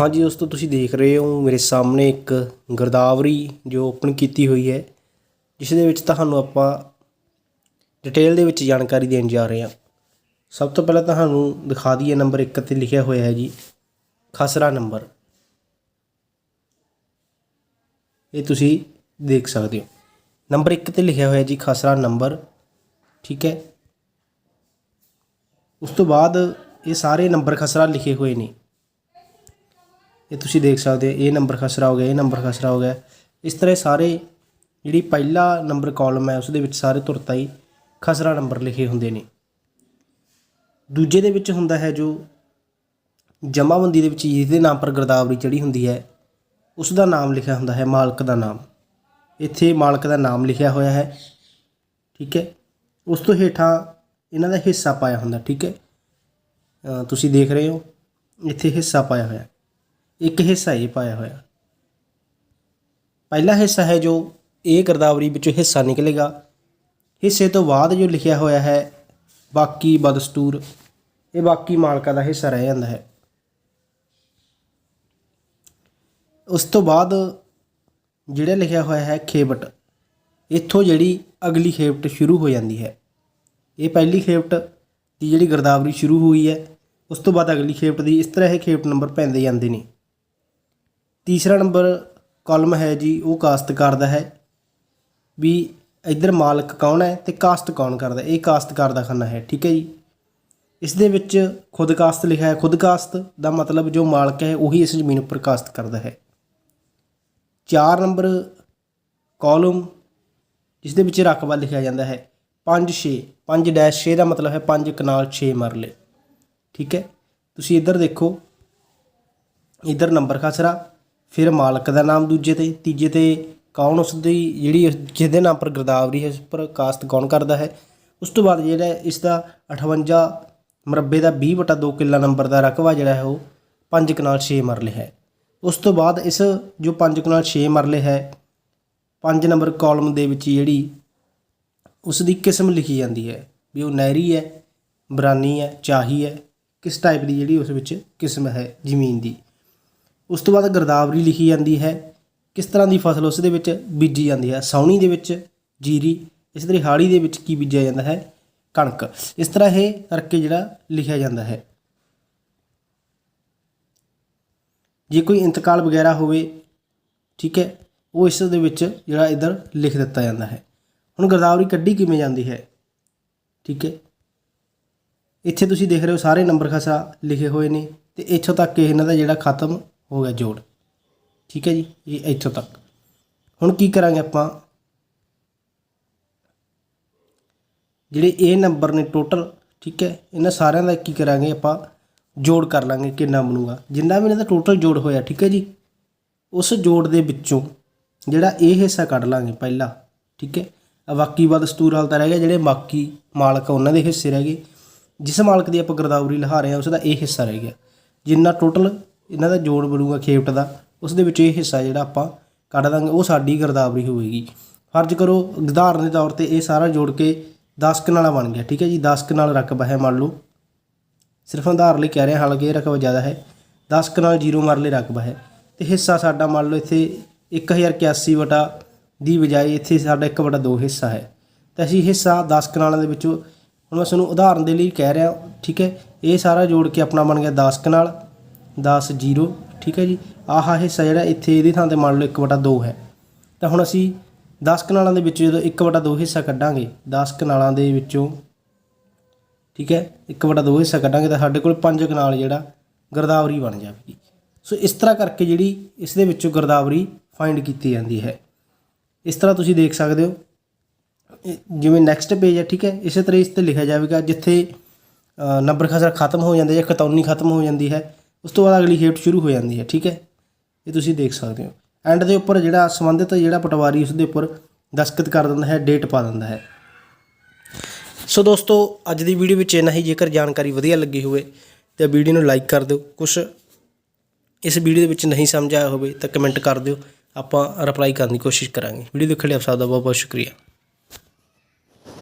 ਹਾਂਜੀ ਦੋਸਤੋ, ਤੁਸੀਂ ਦੇਖ ਰਹੇ ਹੋ ਮੇਰੇ ਸਾਹਮਣੇ ਇੱਕ ਗਰਦਾਵਰੀ ਜੋ ਓਪਨ ਕੀਤੀ ਹੋਈ ਹੈ, ਜਿਸ ਦੇ ਵਿੱਚ ਤੁਹਾਨੂੰ ਆਪਾਂ ਡਿਟੇਲ ਦੇ ਵਿੱਚ ਜਾਣਕਾਰੀ ਦੇਣ ਜਾ ਰਹੇ ਹਾਂ। ਸਭ ਤੋਂ ਪਹਿਲਾਂ ਤੁਹਾਨੂੰ ਦਿਖਾ ਦਈਏ ਨੰਬਰ 1 ਤੇ ਲਿਖਿਆ ਹੋਇਆ ਹੈ ਜੀ, ਖਸਰਾ ਨੰਬਰ। ਇਹ ਤੁਸੀਂ ਦੇਖ ਸਕਦੇ ਹੋ। ਨੰਬਰ 1 ਤੇ ਲਿਖਿਆ ਹੋਇਆ ਜੀ, ਖਸਰਾ ਨੰਬਰ, ਠੀਕ ਹੈ? ਉਸ ਤੋਂ ਬਾਅਦ ਇਹ ਸਾਰੇ ਨੰਬਰ ਖਸਰਾ ਲਿਖੇ ਹੋਏ ਨੇ। ਇਹ ਤੁਸੀਂ ਦੇਖ ਸਕਦੇ ਹੋ, ਇਹ ਨੰਬਰ ਖਸਰਾ ਹੋ ਗਿਆ, ਇਹ ਨੰਬਰ ਖਸਰਾ ਹੋ ਗਿਆ। ਇਸ ਤਰ੍ਹਾਂ ਸਾਰੇ ਜਿਹੜੀ ਪਹਿਲਾ ਨੰਬਰ ਕਾਲਮ ਹੈ ਉਸ ਦੇ ਵਿੱਚ ਸਾਰੇ ਤੁਰਤਾ ਹੀ ਖਸਰਾ ਨੰਬਰ ਲਿਖੇ ਹੁੰਦੇ ਨੇ। ਦੂਜੇ ਦੇ ਵਿੱਚ ਹੁੰਦਾ ਹੈ ਜੋ ਜਮਾਬੰਦੀ ਦੇ ਵਿੱਚ ਜਿਹਦੇ ਨਾਮ ਪਰ ਗਰਦਾਵਰੀ ਚੜੀ ਹੁੰਦੀ ਹੈ ਉਸ ਦਾ ਨਾਮ ਲਿਖਿਆ ਹੁੰਦਾ ਹੈ, ਮਾਲਕ ਦਾ ਨਾਮ। ਇੱਥੇ ਮਾਲਕ ਦਾ ਨਾਮ ਲਿਖਿਆ ਹੋਇਆ ਹੈ, ਠੀਕ ਹੈ। ਉਸ ਤੋਂ ਹੇਠਾਂ ਇਹਨਾਂ ਦਾ ਹਿੱਸਾ ਪਾਇਆ ਹੁੰਦਾ, ਠੀਕ ਹੈ। ਤੁਸੀਂ ਦੇਖ ਰਹੇ ਹੋ, ਇੱਥੇ ਹਿੱਸਾ ਪਾਇਆ ਹੋਇਆ। ਇੱਕ ਹਿੱਸਾ ਇਹ ਪਾਇਆ ਹੋਇਆ। ਪਹਿਲਾ ਹਿੱਸਾ ਹੈ ਜੋ ਇਹ ਗਰਦਾਵਰੀ ਵਿੱਚੋਂ ਹਿੱਸਾ ਨਿਕਲੇਗਾ। ਹਿੱਸੇ ਤੋਂ ਬਾਅਦ ਜੋ ਲਿਖਿਆ ਹੋਇਆ ਹੈ, ਬਾਕੀ ਬਦਸਤੂਰ, ਇਹ ਬਾਕੀ ਮਾਲਕਾਂ ਦਾ ਹਿੱਸਾ ਰਹਿ ਜਾਂਦਾ ਹੈ। ਉਸ ਤੋਂ ਬਾਅਦ ਜਿਹੜਾ ਲਿਖਿਆ ਹੋਇਆ ਹੈ ਖੇਵਟ ਇੱਥੋਂ ਜਿਹੜੀ ਅਗਲੀ ਖੇਵਟ ਸ਼ੁਰੂ ਹੋ ਜਾਂਦੀ ਹੈ। ਇਹ ਪਹਿਲੀ ਖੇਵਟ ਦੀ ਜਿਹੜੀ ਗਰਦਾਵਰੀ ਸ਼ੁਰੂ ਹੋਈ ਹੈ, ਉਸ ਤੋਂ ਬਾਅਦ ਅਗਲੀ ਖੇਵਟ ਦੀ ਇਸ ਤਰ੍ਹਾਂ ਇਹ ਖੇਵਟ ਨੰਬਰ ਪੈਂਦੇ ਜਾਂਦੇ ਨੇ। ਤੀਸਰਾ ਨੰਬਰ ਕਾਲਮ ਹੈ ਜੀ, ਉਹ ਕਾਸ਼ਤਕਾਰ ਦਾ ਹੈ ਵੀ ਇੱਧਰ ਮਾਲਕ ਕੌਣ ਹੈ ਤੇ ਕਾਸ਼ਤ ਕੌਣ ਕਰਦਾ ਇਹ ਕਾਸ਼ਤਕਾਰ ਦਾ ਖਾਨਾ ਹੈ, ਠੀਕ ਹੈ ਜੀ? ਇਸ ਦੇ ਵਿੱਚ ਖੁਦ ਕਾਸ਼ਤ ਲਿਖਿਆ ਹੈ, ਖੁਦ ਕਾਸ਼ਤ ਦਾ ਮਤਲਬ ਜੋ ਮਾਲਕ ਹੈ, ਉਹੀ ਇਸ ਜ਼ਮੀਨ ਉੱਪਰ ਕਾਸ਼ਤ ਕਰਦਾ ਹੈ। 4 ਨੰਬਰ ਕਾਲਮ ਜਿਸ ਦੇ ਵਿੱਚ ਰਕਬਾ ਲਿਖਿਆ ਜਾਂਦਾ ਹੈ 5 6 5 ਡੈਸ਼ 6 ਦਾ ਮਤਲਬ ਹੈ 5 ਕਨਾਲ 6 ਮਰਲੇ, ਠੀਕ ਹੈ? ਤੁਸੀਂ ਇੱਧਰ ਦੇਖੋ, ਇੱਧਰ ਨੰਬਰ ਖਸਰਾ ਫਿਰ ਮਾਲਕ ਦਾ ਨਾਮ ਦੂਜੇ ਤੇ, ਤੀਜੇ ਤੇ ਕੌਣ ਉਸ ਦੀ ਜਿਹੜੀ ਜਿਹਦੇ ਨਾਮ ਪਰ ਗਰਦਾਵਰੀ ਹੈ, ਉਸ ਪਰ ਕਾਸਤ ਕੌਣ ਕਰਦਾ ਹੈ? ਉਸ ਤੋਂ ਬਾਅਦ ਜਿਹੜਾ ਇਸ ਦਾ 58 ਮਰਬੇ ਦਾ 20 ਵਟਾ 2 ਕਿੱਲਾ ਨੰਬਰ ਦਾ ਰਕਬਾ ਜਿਹੜਾ ਹੈ, ਉਹ 5 ਕਨਾਲ 6 ਮਰਲੇ ਹੈ। ਉਸ ਤੋਂ ਬਾਅਦ ਇਸ ਜੋ 5 ਕਨਾਲ 6 ਮਰਲੇ ਹੈ 5 ਨੰਬਰ ਕਾਲਮ ਦੇ ਵਿੱਚ ਜਿਹੜੀ ਉਸ ਦੀ ਕਿਸਮ ਲਿਖੀ ਜਾਂਦੀ ਹੈ ਵੀ ਉਹ ਨਹਿਰੀ ਹੈ, ਬਰਾਨੀ ਹੈ, ਚਾਹੀ ਹੈ, ਕਿਸ ਟਾਈਪ ਦੀ ਜਿਹੜੀ ਉਸ ਵਿੱਚ ਕਿਸਮ ਹੈ ਜ਼ਮੀਨ ਦੀ। ਉਸ ਤੋਂ ਬਾਅਦ ਗਰਦਾਵਰੀ ਲਿਖੀ ਜਾਂਦੀ ਹੈ। ਕਿਸ ਤਰ੍ਹਾਂ ਦੀ ਫਸਲ ਉਸ ਦੇ ਵਿੱਚ ਬੀਜੀ ਜਾਂਦੀ ਹੈ? ਸਾਉਣੀ ਦੇ ਵਿੱਚ ਜੀਰੀ, ਇਸ ਤਰ੍ਹਾਂ ਹਾੜੀ ਦੇ ਵਿੱਚ ਕੀ ਬੀਜਿਆ ਜਾਂਦਾ ਹੈ? ਕਣਕ। ਇਸ ਤਰ੍ਹਾਂ ਇਹ ਕਰਕੇ ਜਿਹੜਾ ਲਿਖਿਆ ਜਾਂਦਾ ਹੈ। ਜੇ ਕੋਈ ਇੰਤਕਾਲ ਵਗੈਰਾ ਹੋਵੇ, ਠੀਕ ਹੈ, ਉਹ ਇਸ ਦੇ ਵਿੱਚ ਜਿਹੜਾ ਇਧਰ ਲਿਖ ਦਿੱਤਾ ਜਾਂਦਾ ਹੈ। ਹੁਣ ਗਰਦਾਵਰੀ ਕੱਢੀ ਕਿਵੇਂ ਜਾਂਦੀ ਹੈ? ਠੀਕ ਹੈ। ਇੱਥੇ ਤੁਸੀਂ ਦੇਖ ਰਹੇ ਹੋ ਸਾਰੇ ਨੰਬਰ ਖਸਾ ਲਿਖੇ ਹੋਏ ਨੇ ਤੇ ਇੱਥੋਂ ਤੱਕ ਇਹ ਇਹਨਾਂ ਦਾ ਜਿਹੜਾ ਖਤਮ ਹੋ ਗਿਆ ਜੋੜ। ਠੀਕ ਹੈ ਜੀ, ਇਹ ਇੱਥੋਂ ਤੱਕ। ਹੁਣ ਕੀ ਕਰਾਂਗੇ ਆਪਾਂ? ਜਿਹੜੇ ਇਹ ਨੰਬਰ ਨੇ ਟੋਟਲ ਠੀਕ ਹੈ, ਇਹਨਾਂ ਸਾਰਿਆਂ ਦਾ ਕੀ ਕਰਾਂਗੇ ਆਪਾਂ। ਜੋੜ ਕਰ ਲਾਂਗੇ ਕਿੰਨਾ ਬਣੂਗਾ। ਜਿੰਨਾ ਵੀ ਇਹਨਾਂ ਦਾ ਟੋਟਲ ਜੋੜ ਹੋਇਆ, ਠੀਕ ਹੈ ਜੀ, ਉਸ ਜੋੜ ਦੇ ਵਿੱਚੋਂ ਜਿਹੜਾ ਇਹ ਹਿੱਸਾ ਕੱਢ ਲਾਂਗੇ ਪਹਿਲਾ, ਠੀਕ ਹੈ। ਆ ਬਾਕੀ ਬਾਦ ਸਤੂਰ ਹਾਲ ਤਾਂ ਰਹਿ ਗਿਆ, ਜਿਹੜੇ ਬਾਕੀ ਮਾਲਕ ਆ, ਉਹਨਾਂ ਦੇ ਹਿੱਸੇ ਰਹਿ ਗਏ। ਜਿਸ ਮਾਲਕ ਦੀ ਆਪਾਂ ਗਰਦਾਵਰੀ ਲਹਾ ਰਹੇ ਹਾਂ, ਉਸ ਦਾ ਇਹ ਹਿੱਸਾ ਰਹਿ ਗਿਆ। ਜਿੰਨਾ ਟੋਟਲ ਇਹਨਾਂ ਦਾ ਜੋੜ ਬਣੂਗਾ ਖੇਪਟ ਦਾ, ਉਸ ਦੇ ਵਿੱਚ ਇਹ ਹਿੱਸਾ ਜਿਹੜਾ ਆਪਾਂ ਕੱਢ ਦਾਂਗੇ, ਉਹ ਸਾਡੀ ਗਰਦਾਵਰੀ ਹੋਵੇਗੀ। ਫਰਜ਼ ਕਰੋ, ਉਦਾਹਰਨ ਦੇ ਤੌਰ ਤੇ ਇਹ ਸਾਰਾ ਜੋੜ ਕੇ 10 ਕਨਾਲਾ ਬਣ ਗਿਆ, ਠੀਕ ਹੈ ਜੀ? 10 ਕਨਾਲ ਰਕਬਾ ਹੈ, ਮੰਨ ਲਓ। ਸਿਰਫ ਉਦਾਹਰਨ ਲਈ ਕਹਿ ਰਿਹਾ, ਹਾਲਾਂਕਿ ਇਹ ਰਕਬਾ ਜ਼ਿਆਦਾ ਹੈ। 10 ਕਨਾਲ ਜ਼ੀਰੋ ਮਰਲੇ ਰਕਬਾ ਹੈ। ਤੇ ਹਿੱਸਾ ਸਾਡਾ ਮੰਨ ਲਓ ਇੱਥੇ 1081 ਵਟਾ ਦੀ ਬਜਾਏ ਇੱਥੇ ਸਾਡਾ 1 ਵਟਾ 2 ਹਿੱਸਾ ਹੈ। ਤਾਂ ਅਸੀਂ ਹਿੱਸਾ 10 ਕਨਾਲਾਂ ਦੇ ਵਿੱਚੋਂ, ਹੁਣ ਮੈਂ ਤੁਹਾਨੂੰ ਉਦਾਹਰਨ ਦੇ ਲਈ ਕਹਿ ਰਿਹਾ, ਠੀਕ ਹੈ? ਇਹ ਸਾਰਾ ਜੋੜ ਕੇ ਆਪਣਾ ਬਣ ਗਿਆ 10 ਕਨਾਲ। 10 ਜ਼ੀਰੋ, ਠੀਕ ਹੈ ਜੀ। ਆਹ ਹਿੱਸਾ ਜਿਹੜਾ ਇੱਥੇ ਇਹਦੀ ਥਾਂ ਤੇ ਮੰਨ ਲਓ 1 ਵਟਾ 2 ਹੈ। ਤਾਂ ਹੁਣ ਅਸੀਂ 10 ਕਨਾਲਾਂ ਦੇ ਵਿੱਚੋਂ ਜਦੋਂ 1 ਵਟਾ 2 ਹਿੱਸਾ ਕੱਢਾਂਗੇ 10 ਕਨਾਲਾਂ ਦੇ ਵਿੱਚੋਂ, ਠੀਕ ਹੈ 1 ਵਟਾ 2 ਹਿੱਸਾ ਕੱਢਾਂਗੇ ਤਾਂ ਸਾਡੇ ਕੋਲ 5 ਕਨਾਲ ਜਿਹੜਾ ਗਰਦਾਵਰੀ ਬਣ ਜਾਵੇਗੀ। ਸੋ ਇਸ ਤਰ੍ਹਾਂ ਕਰਕੇ ਜਿਹੜੀ ਇਸ ਦੇ ਵਿੱਚੋਂ ਗਰਦਾਵਰੀ ਫਾਈਂਡ ਕੀਤੀ ਜਾਂਦੀ ਹੈ। ਇਸ ਤਰ੍ਹਾਂ ਤੁਸੀਂ ਦੇਖ ਸਕਦੇ ਹੋ। ਜਿਵੇਂ ਨੈਕਸਟ ਪੇਜ ਹੈ, ਠੀਕ ਹੈ, ਇਸੇ ਤਰ੍ਹਾਂ ਇਸ ਤੇ ਲਿਖਿਆ ਜਾਵੇਗਾ ਜਿੱਥੇ ਨੰਬਰ ਖਸਰ ਖਤਮ ਹੋ ਜਾਂਦੇ ਜਾਂ ਖਤੌਨੀ ਖਤਮ ਹੋ ਜਾਂਦੀ ਹੈ। ਉਸ ਤੋਂ ਬਾਅਦ ਅਗਲੀ ਖੇਪ ਸ਼ੁਰੂ ਹੋ ਜਾਂਦੀ ਹੈ, ਠੀਕ ਹੈ? ਇਹ ਤੁਸੀਂ ਦੇਖ ਸਕਦੇ ਹੋ। ਐਂਡ ਦੇ ਉੱਪਰ ਜਿਹੜਾ ਸੰਬੰਧਿਤ ਜਿਹੜਾ ਪਟਵਾਰੀ ਉਸ ਦੇ ਉੱਪਰ ਦਸਤਖਤ ਕਰ ਦਿੰਦਾ ਹੈ ਡੇਟ ਪਾ ਦਿੰਦਾ ਹੈ। ਸੋ ਦੋਸਤੋ, ਅੱਜ ਦੀ ਵੀਡੀਓ ਵਿੱਚ ਇੰਨਾ ਹੀ। ਜੇਕਰ ਜਾਣਕਾਰੀ ਵਧੀਆ ਲੱਗੀ ਹੋਵੇ, ਤਾਂ ਵੀਡੀਓ ਨੂੰ ਲਾਈਕ ਕਰ ਦਿਓ। ਕੁਝ ਇਸ ਵੀਡੀਓ ਦੇ ਵਿੱਚ ਨਹੀਂ ਸਮਝ ਆਇਆ ਹੋਵੇ, ਤਾਂ ਕਮੈਂਟ ਕਰ ਦਿਓ। ਆਪਾਂ ਰਿਪਲਾਈ ਕਰਨ ਦੀ ਕੋਸ਼ਿਸ਼ ਕਰਾਂਗੇ। ਵੀਡੀਓ ਦੇਖਣ ਲਈ ਆਪ ਸਭ ਦਾ ਬਹੁਤ ਬਹੁਤ ਸ਼ੁਕਰੀਆ।